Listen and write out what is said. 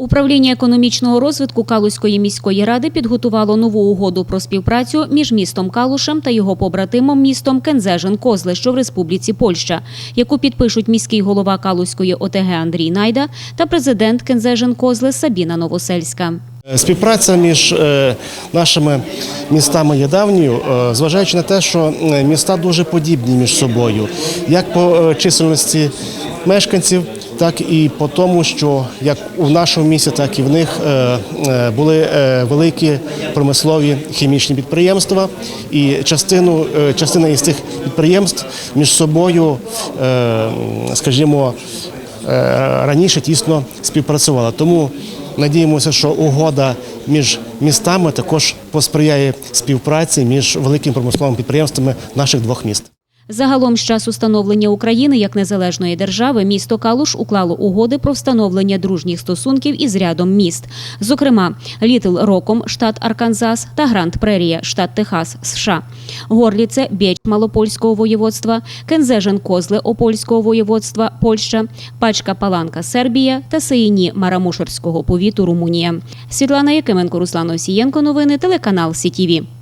Управління економічного розвитку Калузької міської ради підготувало нову угоду про співпрацю між містом Калушем та його побратимом містом Кензежин Козле, що в Республіці Польща, яку підпишуть міський голова Калузької ОТГ Андрій Найда та президент Кензежин Козле Сабіна Новосельська. Співпраця між е, нашими містами є давньою, е, зважаючи на те, що е, міста дуже подібні між собою, як по чисельності мешканців, так і по тому, що як у нашому місті, так і в них е, е, були е, великі промислові хімічні підприємства, і частину частина із цих підприємств між собою, скажімо, раніше тісно співпрацювала. Тому надіємося, що угода між містами також посприяє співпраці між великими промисловими підприємствами наших двох міст. Загалом з часу становлення України як незалежної держави місто Калуш уклало угоди про встановлення дружніх стосунків із рядом міст, зокрема Літл Роком, штат Арканзас та Гранд Прерія, штат Техас, США, Горліце, Бєч Малопольського воєводства, Кензежен Козле Опольського воєводства, Польща, Пачка Паланка, Сербія та Сеїні Марамушерського повіту Румунія. Світлана Якименко, Руслан Осієнко. Новини телеканал СІТІВІ.